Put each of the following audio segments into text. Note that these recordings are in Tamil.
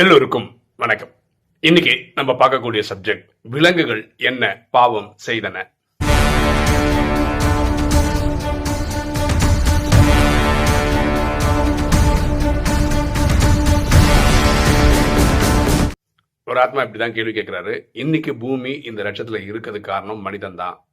எல்லோருக்கும் வணக்கம். இன்னைக்கு நம்ம பார்க்கக்கூடிய சப்ஜெக்ட் விலங்குகள் என்ன பாவம் செய்தன. ஒரு ஆத்மா இப்படிதான் கேள்வி கேட்கிறாரு. இன்னைக்கு பூமி இந்த லட்சத்துல இருக்கிறது காரணம் மனிதன் தான்.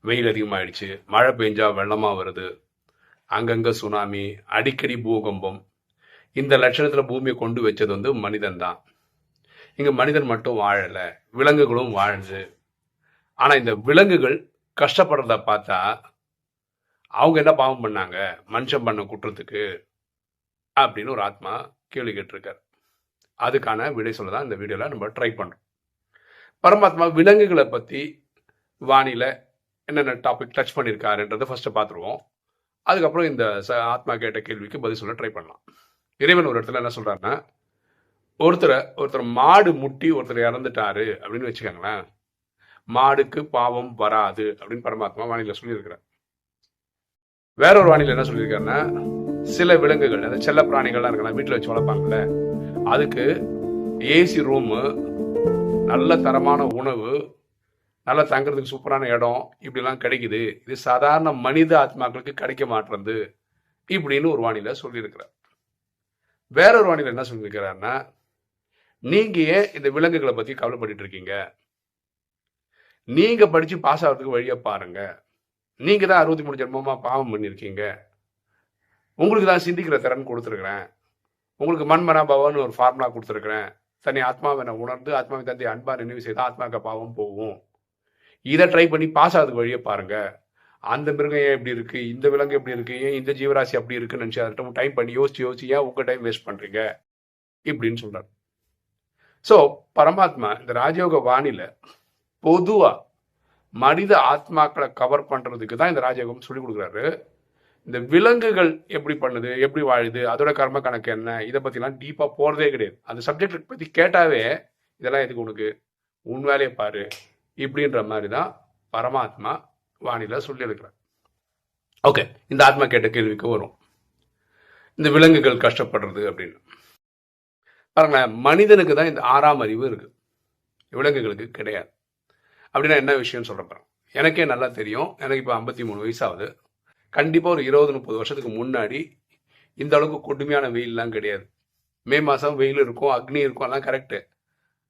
வெயில் அதிகமாயிடுச்சு மழை பெஞ்சா வெள்ளமா வருது. அங்கங்க சுனாமி அடிக்கடி பூகம்பம் இந்த லட்சணத்தில் பூமியை கொண்டு வச்சது வந்து மனிதன் தான். இங்கே மனிதன் மட்டும் வாழலை விலங்குகளும் வாழுது ஆனால் இந்த விலங்குகள் கஷ்டப்படுறத பார்த்தா அவங்க என்ன பாவம் பண்ணாங்க? மனுஷன் பண்ண குற்றத்துக்கு அப்படின்னு ஒரு ஆத்மா கேள்வி கேட்டிருக்காரு. அதுக்கான விடை சொல்ல தான் இந்த வீடியோவில் நம்ம ட்ரை பண்ணுறோம் பரமாத்மா விலங்குகளை பற்றி வானியில் என்னென்ன டாபிக் டச் பண்ணியிருக்காருன்றதை ஃபஸ்ட்டு பார்த்துருவோம். அதுக்கப்புறம் இந்த ச- ஆத்மா கேட்ட கேள்விக்கு பதில் சொல்ல ட்ரை பண்ணலாம். இறைவன் ஒரு இடத்துல என்ன சொல்கிறாருன்னா ஒருத்தரை ஒருத்தர் மாடு முட்டி ஒருத்தர் இறந்துட்டாரு அப்படின்னு வச்சுக்கோங்களேன். மாடுக்கு பாவம் வராது அப்படின்னு பரமாத்மா வானிலை சொல்லியிருக்கிறார். வேற ஒரு வானிலை என்ன சொல்லியிருக்காருன்னா சில விலங்குகள் அந்த செல்ல பிராணிகள்லாம் இருக்கலாம் வீட்டில் வச்சு வளர்ப்பாங்கல்ல அதுக்கு ஏசி ரூமு நல்ல தரமான உணவு நல்லா தங்குறதுக்கு சூப்பரான இடம் இப்படிலாம் கிடைக்குது. இது சாதாரண மனித ஆத்மாக்களுக்கு கிடைக்க மாட்டேறது இப்படின்னு ஒரு வானிலை சொல்லியிருக்கிறார். வேற ஒரு வானிலை என்ன சொல்லியிருக்கிறாருன்னா நீங்க ஏன் இந்த விலங்குகளை பத்தி கவலைப்பட்டு இருக்கீங்க? நீங்க படிச்சு பாஸ் ஆகிறதுக்கு வழியை பாருங்க. நீங்க தான் அறுபத்தி மூணு ஜென்மமா பாவம் பண்ணியிருக்கீங்க. உங்களுக்கு தான் சிந்திக்கிற திறன் கொடுத்துருக்குறேன். உங்களுக்கு மண்மனா ஒரு ஃபார்முலா கொடுத்துருக்குறேன். தன்னை ஆத்மாவை நான் உணர்ந்து ஆத்மாவை தந்தை அன்பா நினைவு செய்தால் ஆத்மாக்க பாவம் போகும். இதை ட்ரை பண்ணி பாஸ் ஆகிறதுக்கு வழியை பாருங்கள் அந்த மிருகம் ஏன் இப்படி இருக்கு? இந்த விலங்கு எப்படி இருக்கு? ஏன் இந்த ஜீவராசி அப்படி இருக்குன்னு நினச்சி அதை டைம் பண்ணி யோசிச்சு யோசிச்சு ஏன் உங்கள் டைம் வேஸ்ட் பண்ணுறீங்க இப்படின்னு சொல்கிறார் ஸோ பரமாத்மா இந்த ராஜயோக வானில பொதுவாக மனித ஆத்மாக்களை கவர் பண்ணுறதுக்கு தான் இந்த ராஜயோகம் சொல்லி கொடுக்குறாரு. இந்த விலங்குகள் எப்படி பண்ணுது? எப்படி வாழுது? அதோட கர்ம கணக்கு என்ன? இதை பற்றிலாம் டீப்பாக போகிறதே கிடையாது. அந்த சப்ஜெக்ட் பற்றி கேட்டாவே இதெல்லாம் எதுக்கு உனக்கு? உன் வேலையை பாரு. இப்படின்ற மாதிரி தான் பரமாத்மா வானிலை சொல்லியிருக்கிறார். ஓகே இந்த ஆத்மா கேட்ட கேள்விக்கு வரும். இந்த விலங்குகள் கஷ்டப்படுறது அப்படின்னு. பாருங்களேன் மனிதனுக்கு தான் இந்த ஆறாம் அறிவு இருக்கு. விலங்குகளுக்கு கிடையாது. அப்படின்னா என்ன விஷயம்னு சொல்றேன் எனக்கே நல்லா தெரியும். எனக்கு இப்போ ஐம்பத்தி மூணு வயசாகுது. கண்டிப்பாக ஒரு இருபது முப்பது வருஷத்துக்கு முன்னாடி இந்த அளவுக்கு கொடுமையான வெயில்லாம் கிடையாது. மே மாதம் வெயில் இருக்கும் அக்னி இருக்கும் எல்லாம் கரெக்டு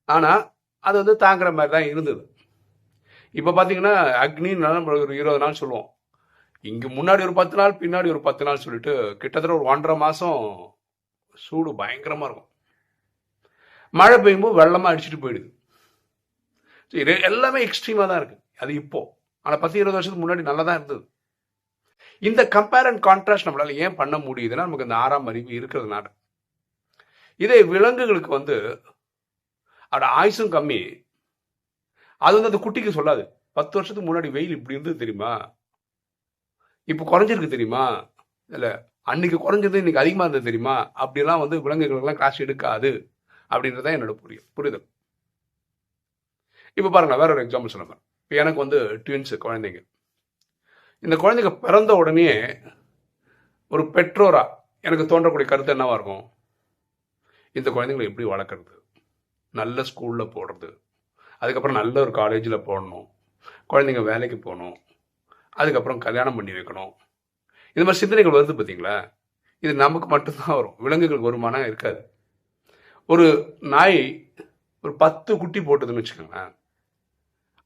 ஆனால் அது வந்து தாங்குற மாதிரி தான் இருந்தது. இப்போ பார்த்தீங்கன்னா அக்னின்னு நம்ம ஒரு இருபது நாள் சொல்லுவோம். இங்கே முன்னாடி ஒரு பத்து நாள் பின்னாடி ஒரு பத்து நாள் சொல்லிட்டு கிட்டத்தட்ட ஒரு ஒன்றரை மாதம் சூடு பயங்கரமாக இருக்கும். மழை பெய்யும்போது வெள்ளமாக அடிச்சுட்டு போயிடுது. இது எல்லாமே எக்ஸ்ட்ரீமாக தான் இருக்குது அது இப்போது ஆனால் பத்து இருபது வருஷத்துக்கு முன்னாடி நல்லா தான் இருந்தது. இந்த கம்பேர் அண்ட் கான்ட்ராஸ்ட் நம்மளால ஏன் பண்ண முடியுதுன்னா நமக்கு இந்த ஆறாம் அறிவு இருக்கிறதுனால. இதே விலங்குகளுக்கு வந்து அதோட ஆயுசும் கம்மி. அது வந்து அந்த குட்டிக்கு சொல்லாது. பத்து வருஷத்துக்கு முன்னாடி வெயில் இப்படி இருந்தது தெரியுமா? இப்போ குறைஞ்சிருக்கு தெரியுமா? இல்லை அன்னைக்கு குறைஞ்சது இன்னைக்கு அதிகமாக இருந்தது தெரியுமா? அப்படிலாம் வந்து விலங்குகளுக்கெல்லாம் காசு எடுக்காது அப்படின்றதான் என்னோட புரியும் புரிதல். இப்போ பாருங்க வேற ஒரு எக்ஸாம்பிள் சொல்ல இப்போ எனக்கு வந்து ட்வின்ஸு குழந்தைங்க. இந்த குழந்தைங்க பிறந்த உடனே ஒரு பெற்றோரா எனக்கு தோன்றக்கூடிய கருத்து என்னவா இருக்கும்? இந்த குழந்தைங்களை எப்படி வளர்க்குறது? நல்ல ஸ்கூலில் போடுறது. அதுக்கப்புறம் நல்ல ஒரு காலேஜில் போடணும். குழந்தைங்க வேலைக்கு போகணும். அதுக்கப்புறம் கல்யாணம் பண்ணி வைக்கணும். இந்த மாதிரி சிந்தனைகள் வருது பார்த்தீங்களா இது நமக்கு மட்டும்தான் வரும். விலங்குகளுக்கு வருமானம் இருக்காது. ஒரு நாய் ஒரு பத்து குட்டி போட்டதுன்னு வச்சுக்கோங்களேன்.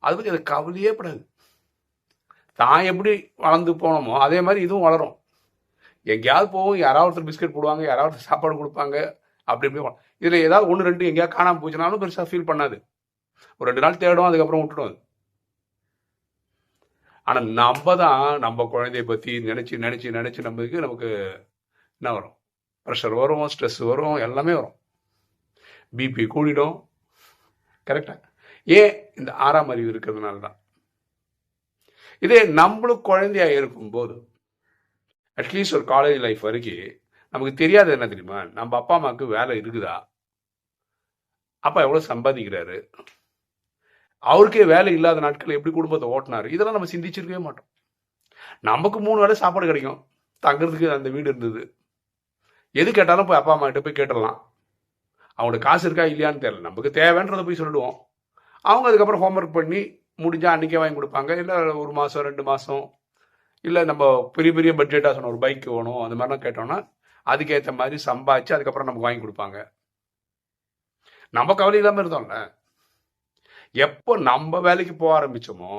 அது பற்றி அது கவலையே படாது. தான் எப்படி வளர்ந்து போனோமோ அதே மாதிரி இதுவும் வளரும். எங்கேயாவது போகும் யாராவது ஒருத்தர் பிஸ்கட் போடுவாங்க யாராவது ஒருத்தர் சாப்பாடு கொடுப்பாங்க அப்படி இப்படி இதில் ஏதாவது ஒன்று ரெண்டு எங்கேயாவது காணாமல் போச்சுனாலும் பெருசாக ஃபீல் பண்ணாது. ஒரு ரெண்டு நாள் தேடும் அதுக்கப்புறம் விட்டுடும் ஆனால் ஆனா நம்ம தான் நம்ம குழந்தைய பத்தி நினைச்சு நினைச்சு நினைச்சு நம்மளுக்கு நமக்கு என்ன வரும்? ப்ரெஷர் வரும் ஸ்ட்ரெஸ் வரும் எல்லாமே வரும். பிபி கூடிடும். கரெக்டா ஏன் இந்த ஆறாம் அறிவு இருக்கிறதுனால தான்? இதே நம்மளும் குழந்தையா இருக்கும்போது அட்லீஸ்ட் ஒரு காலேஜ் லைஃப் வரைக்கும் நமக்கு தெரியாது என்ன தெரியுமா? நம்ம அப்பா அம்மாவுக்கு வேலை இருக்குதா? அப்பா எவ்வளவு சம்பாதிக்கிறாரு? அவருக்கே வேலை இல்லாத நாட்கள் எப்படி குடும்பத்தை ஓட்டினார்? இதெல்லாம் நம்ம சிந்திச்சிருக்கவே மாட்டோம். நமக்கு மூணு வேளை சாப்பாடு கிடைக்கும். தங்குறதுக்கு அந்த வீடு இருந்தது. எது கேட்டாலும் போய் அப்பா அம்மா கிட்ட போய் கேட்டுடலாம். அவங்களுக்கு காசு இருக்கா இல்லையான்னு தெரியல. நமக்கு தேவைன்றதை போய் சொல்லிடுவோம். அவங்க அதுக்கப்புறம் ஹோம்ஒர்க் பண்ணி முடிஞ்சால் அன்றைக்கே வாங்கி கொடுப்பாங்க. இல்லை ஒரு மாதம் ரெண்டு மாதம் இல்லை நம்ம பெரிய பெரிய பட்ஜெட்டாக சொன்ன ஒரு பைக் வேணும் அந்த மாதிரிலாம் கேட்டோம்னா அதுக்கேற்ற மாதிரி சம்பாதிச்சு அதுக்கப்புறம் நமக்கு வாங்கி கொடுப்பாங்க. நம்ம கவலை இல்லாமல் இருந்தோம்ல. எப்போ நம்ம வேலைக்கு போக ஆரம்பிச்சோமோ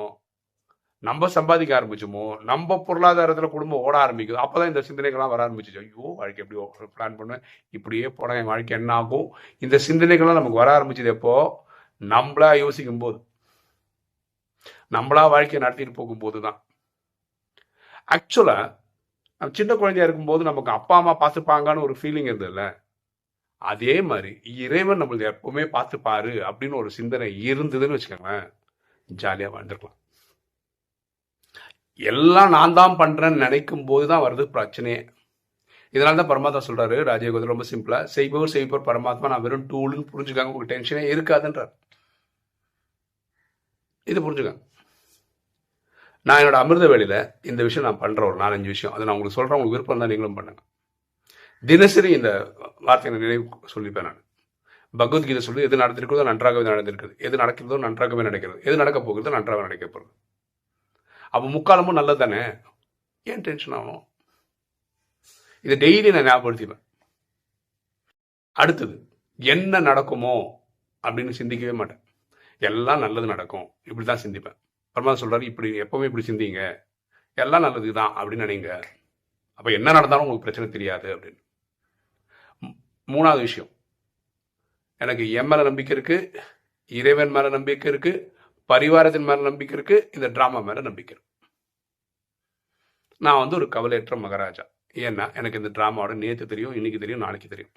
நம்ம சம்பாதிக்க ஆரம்பிச்சோமோ நம்ம பொருளாதாரத்தில் குடும்பம் ஓட ஆரம்பிக்கும் அப்போதான் இந்த சிந்தனைகள்லாம் வர ஆரம்பிச்சிச்சு. ஐயோ வாழ்க்கை எப்படி பிளான் பண்ணுவேன் இப்படியே போனால் என் வாழ்க்கை என்ன ஆகும்? இந்த சிந்தனைகள்லாம் நமக்கு வர ஆரம்பிச்சது எப்போ? நம்மளா யோசிக்கும் போது நம்மளா வாழ்க்கையை நடத்திட்டு போகும்போது தான் ஆக்சுவலா நம்ம சின்ன குழந்தையா இருக்கும்போது நமக்கு அப்பா அம்மா பார்த்துப்பாங்கன்னு ஒரு ஃபீலிங் இருந்ததுல்ல? அதே மாதிரி இறைவன் நம்மளுக்கு எப்பவுமே பார்த்துப்பாரு அப்படின்னு ஒரு சிந்தனை இருந்ததுன்னு வச்சுக்கோங்களேன் ஜாலியாக வாழ்ந்துருக்கலாம். எல்லாம் நான் தான் பண்றேன்னு நினைக்கும் போது தான் வருது பிரச்சனையே. இதனால தான் பரமாத்மா சொல்றாரு ராஜயோகத்தில் ரொம்ப சிம்பிளா செய்பவர் செய்பவர் பரமாத்மா நான் வெறும் டூலுன்னு புரிஞ்சுக்காங்க உங்களுக்கு டென்ஷனே இருக்காதுன்றார். இது புரிஞ்சுக்கங்க. நான் என்னோட அமிர்த வேலையில் இந்த விஷயம் நான் பண்ணுற ஒரு நாலஞ்சு விஷயம். அதை நான் உங்களுக்கு சொல்கிறேன் உங்களுக்கு விருப்பம் தான் நீங்களும் பண்ணுங்க. தினசரி இந்த வார்த்தையை நினைவு சொல்லிப்பேன் நான். பகவத்கீதை சொல்லி எது நடந்திருக்கிறதோ நன்றாகவே நடந்திருக்குது. எது நடக்கிறதோ நன்றாகவே நடக்கிறது. எது நடக்க போகிறதோ நன்றாக நடக்க போகிறது. அப்போ முக்காலமும் நல்லது தானே? ஏன் டென்ஷன் ஆகும் இதை டெய்லி நான் ஞாபகப்படுத்திப்பேன். அடுத்தது என்ன நடக்குமோ அப்படின்னு சிந்திக்கவே மாட்டேன். எல்லாம் நல்லது நடக்கும். இப்படி தான் சிந்திப்பேன். பரமாதம் சொல்கிறார் இப்படி எப்போவுமே இப்படி சிந்திங்க. எல்லாம் நல்லது தான் அப்படின்னு நினைங்க. அப்போ என்ன நடந்தாலும் உங்களுக்கு பிரச்சனை தெரியாது அப்படின்னு. மூணாவது விஷயம். எனக்கு என் மேலே நம்பிக்கை இருக்கு இறைவன் மேல நம்பிக்கை இருக்கு பரிவாரத்தின் மேல நம்பிக்கை இருக்கு இந்த டிராமா மேல நம்பிக்கை இருக்கு. நான் வந்து ஒரு கவலையற்ற மகாராஜா. ஏன்னா எனக்கு இந்த டிராமாவோட நேற்று தெரியும் இன்னைக்கு தெரியும் நாளைக்கு தெரியும்.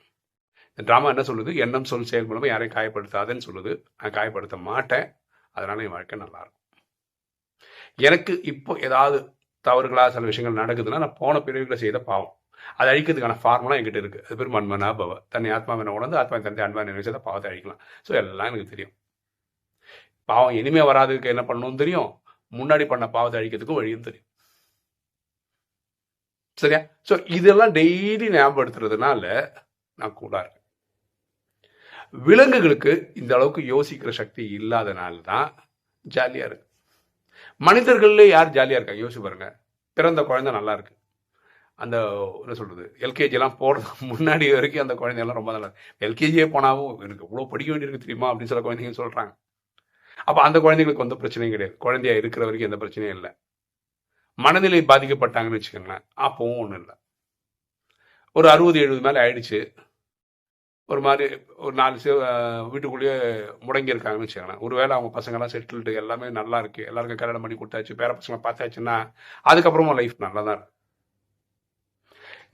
இந்த டிராமா என்ன சொல்லுது? எண்ணம் சொல் செயல் மூலமா யாரையும் காயப்படுத்தாதேன்னு சொல்லுது. நான் காயப்படுத்த மாட்டேன். அதனால என் வாழ்க்கை நல்லா இருக்கும். எனக்கு இப்போ ஏதாவது தவறுகளா சில விஷயங்கள் நடக்குதுன்னா நான் போன பிரிவுகளை செய்த பாவம். அதை அழிக்கிறதுக்கான ஃபார்முலா என்கிட்ட இருக்கு. அது பேர் மன்மனா பவ. தன்னை ஆத்மாவின உணர்ந்து ஆத்மா தந்தை அன்பா நினைச்சதை பாவத்தை அழிக்கலாம். ஸோ எல்லாம் எனக்கு தெரியும். பாவம் இனிமே வராதுக்கு என்ன பண்ணணும்னு தெரியும். முன்னாடி பண்ண பாவத்தை அழிக்கிறதுக்கும் வழியும் தெரியும். சரியா? ஸோ இதெல்லாம் டெய்லி ஞாபகப்படுத்துறதுனால நான் கூட இருக்கேன். விலங்குகளுக்கு இந்த அளவுக்கு யோசிக்கிற சக்தி இல்லாதனால தான் ஜாலியா இருக்கு. மனிதர்கள்ல யார் ஜாலியா இருக்காங்க? யோசிச்சு பாருங்க. பிறந்த குழந்தை நல்லா இருக்கு. அந்த என்ன சொல்கிறது எல்கேஜிலாம் போகிறது முன்னாடி வரைக்கும் அந்த குழந்தையெல்லாம் ரொம்ப நல்லா எல்கேஜியே போனாவும் எனக்கு இவ்வளோ படிக்க வேண்டியிருக்கு தெரியுமா? அப்படின்னு சில குழந்தைங்க சொல்கிறாங்க அப்போ அந்த குழந்தைங்களுக்கு எந்த பிரச்சனையும் கிடையாது. குழந்தையா இருக்கிற வரைக்கும் எந்த பிரச்சனையும் இல்லை. மனநிலை பாதிக்கப்பட்டாங்கன்னு வச்சுக்கோங்களேன் அப்பவும் ஒன்றும் இல்லை. ஒரு அறுபது எழுபது மேலே ஆயிடுச்சு. ஒரு மாதிரி ஒரு நாலு சே வீட்டுக்குள்ளேயே முடங்கி இருக்காங்கன்னு வச்சுக்கோங்களேன். ஒருவேளை அவங்க பசங்களாம் செட்டில்டு எல்லாமே நல்லா இருக்கு. எல்லாருக்கும் கல்யாணம் பண்ணி கொடுத்தாச்சு. பேர பசங்களை பார்த்தாச்சுன்னா அதுக்கப்புறமா லைஃப் நல்லா தான் இருக்கும்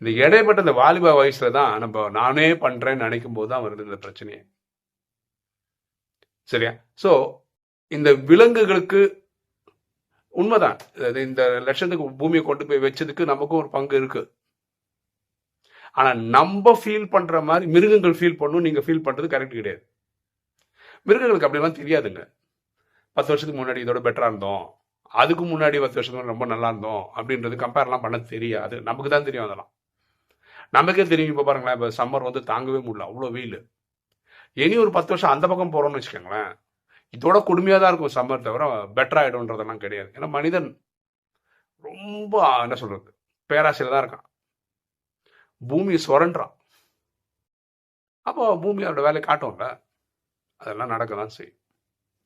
இந்த இடைப்பட்ட இந்த வாலிப வயசுல தான் நம்ம நானே பண்றேன்னு நினைக்கும் போது தான் வருது இந்த பிரச்சனையே. சரியா? சோ இந்த விலங்குகளுக்கு உண்மைதான். இந்த லட்சத்துக்கு பூமியை கொண்டு போய் வச்சதுக்கு நமக்கும் ஒரு பங்கு இருக்கு. ஆனா நம்ம ஃபீல் பண்ற மாதிரி மிருகங்கள் ஃபீல் பண்ணும் நீங்க ஃபீல் பண்றது கரெக்ட் கிடையாது. மிருகங்களுக்கு அப்படிலாம் தெரியாதுங்க. பத்து வருஷத்துக்கு முன்னாடி இதோட பெட்டரா இருந்தோம். அதுக்கு முன்னாடி பத்து வருஷத்துக்கு ரொம்ப நல்லா இருந்தோம். அப்படின்றது கம்பேர்லாம் பண்ண தெரியாது. நமக்கு தான் தெரியும் அதெல்லாம். நமக்கே தெரியும் இப்போ பாருங்களேன் இப்போ சம்மர் வந்து தாங்கவே முடியல அவ்வளோ வெயில். இனி ஒரு பத்து வருஷம் அந்த பக்கம் போகிறோம்னு வச்சுக்கோங்களேன் இதோட கொடுமையாக தான் இருக்கும் சம்மர் தவிர பெட்டர் ஆகிடும்ன்றதெல்லாம் கிடையாது. ஏன்னா மனிதன் ரொம்ப என்ன சொல்கிறது பேராசையில் தான் இருக்கான். பூமியை சுரண்டான் அப்போ பூமி அவரோட வேலையை காட்டும்ல அதெல்லாம் நடக்க தான் செய்யும்.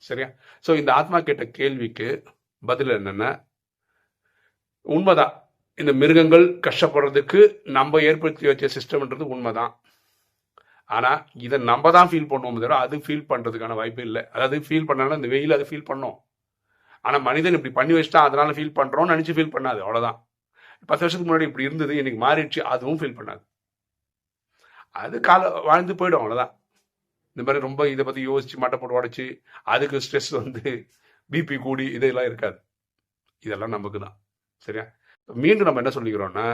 சரியா? ஸோ இந்த ஆத்மா கேட்ட கேள்விக்கு பதில் என்னென்ன உண்மைதான். இந்த மிருகங்கள் கஷ்டப்படுறதுக்கு நம்ம ஏற்படுத்தி வச்ச சிஸ்டம்ன்றது உண்மைதான். ஆனா இதை நம்ம தான் ஃபீல் பண்ணுவோம் தவிர அது ஃபீல் பண்றதுக்கான வாய்ப்பு இல்லை. அதாவது ஃபீல் பண்ணாலும் இந்த வெயில் அது ஃபீல் பண்ணோம். ஆனா மனிதன் இப்படி பண்ணி வச்சுட்டா அதனால ஃபீல் பண்றோம்னு நினைச்சு ஃபீல் பண்ணாது. அவ்வளவுதான். பத்து வருஷத்துக்கு முன்னாடி இப்படி இருந்தது இன்னைக்கு மாறிடுச்சு அதுவும் ஃபீல் பண்ணாது. அது கால வாழ்ந்து போயிடும் அவ்வளவுதான். இந்த மாதிரி ரொம்ப இதை பத்தி யோசிச்சு மட்டை போட்டு உடச்சி அதுக்கு ஸ்ட்ரெஸ் வந்து பிபி கூடி இதெல்லாம் இருக்காது. இதெல்லாம் நமக்கு தான் சரியா? மீண்டும் நம்ம என்ன சொல்லிக்கிறோன்னா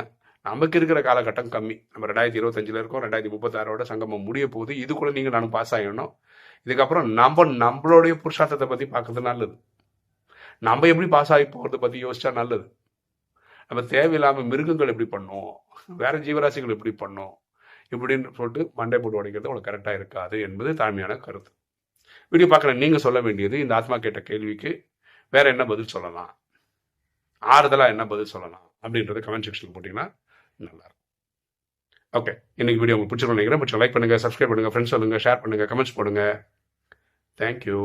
நமக்கு இருக்கிற காலகட்டம் கம்மி. நம்ம ரெண்டாயிரத்தி இருபத்தஞ்சில் இருக்கோம் ரெண்டாயிரத்தி முப்பத்தாறோட சங்கமம் முடிய போகுது. இதுக்குள்ள நீங்கள் நானும் பாஸ் ஆகிடணும் இதுக்கப்புறம் நம்ம நம்மளுடைய புருஷார்த்தத்தை பற்றி பார்க்கறது நல்லது. நம்ம எப்படி பாஸ் ஆகி போகிறத பற்றி யோசிச்சா நல்லது. நம்ம தேவையில்லாமல் மிருகங்கள் எப்படி பண்ணோம்? வேற ஜீவராசிகள் எப்படி பண்ணோம்? இப்படின்னு சொல்லிட்டு மண்டை போட்டு உடைக்கிறது உங்களுக்கு கரெக்டாக இருக்காது என்பது தாழ்மையான கருத்து. வீடியோ பார்க்குற நீங்கள் சொல்ல வேண்டியது இந்த ஆத்மா கேட்ட கேள்விக்கு வேற என்ன பதில் சொல்லலாம்? ஆறுதலாக என்ன பதில் சொல்லலாம் அப்படின்றத கமெண்ட் செக்ஷனில் போட்டிங்கன்னா நல்லாயிருக்கும். ஓகே இன்னைக்கு வீடியோ உங்களுக்கு பிடிச்சிருக்கோம் நினைக்கிறேன். பிடிச்ச லைக் பண்ணுங்கள் சப்ஸ்கிரைப் பண்ணுங்கள் ஃப்ரெண்ட்ஸ் சொல்லுங்கள் ஷேர் பண்ணுங்கள் கமெண்ட்ஸ் போடுங்க. தேங்க்யூ